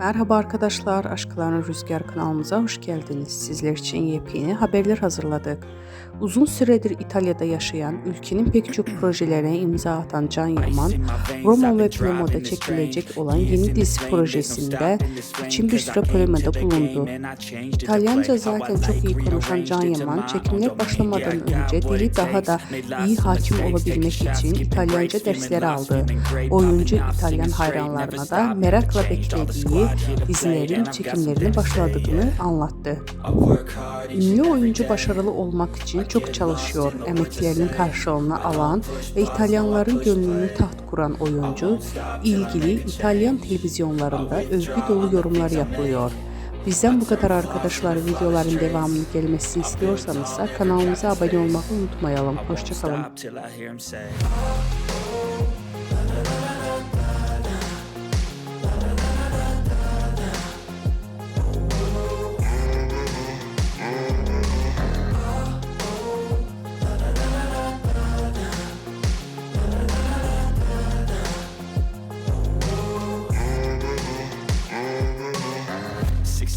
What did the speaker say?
Merhaba arkadaşlar, Aşkların Rüzgar kanalımıza hoş geldiniz. Sizler için yepyeni haberler hazırladık. Uzun süredir İtalya'da yaşayan, ülkenin pek çok projelerine imza atan Can Yaman, Roma ve Plomo'da çekilecek olan yeni dizi projesinde için bir süre polemada bulundu. İtalyanca zaten çok iyi konuşan Can Yaman, çekimler başlamadan önce dili daha da iyi hakim olabilmek için İtalyanca dersleri aldı. Oyuncu İtalyan hayranlarına da merakla beklediği dizilerin çekimlerine başladığını anlattı. Ünlü oyuncu başarılı olmak için çok çalışıyor. Emeklerinin karşılığını alan ve İtalyanların gönlünü taht kuran oyuncu, ilgili İtalyan televizyonlarında övgü dolu yorumlar yapılıyor. Bizden bu kadar arkadaşlar videoların devamını gelmesini istiyorsanız kanalımıza abone olmayı unutmayalım. Hoşçakalın.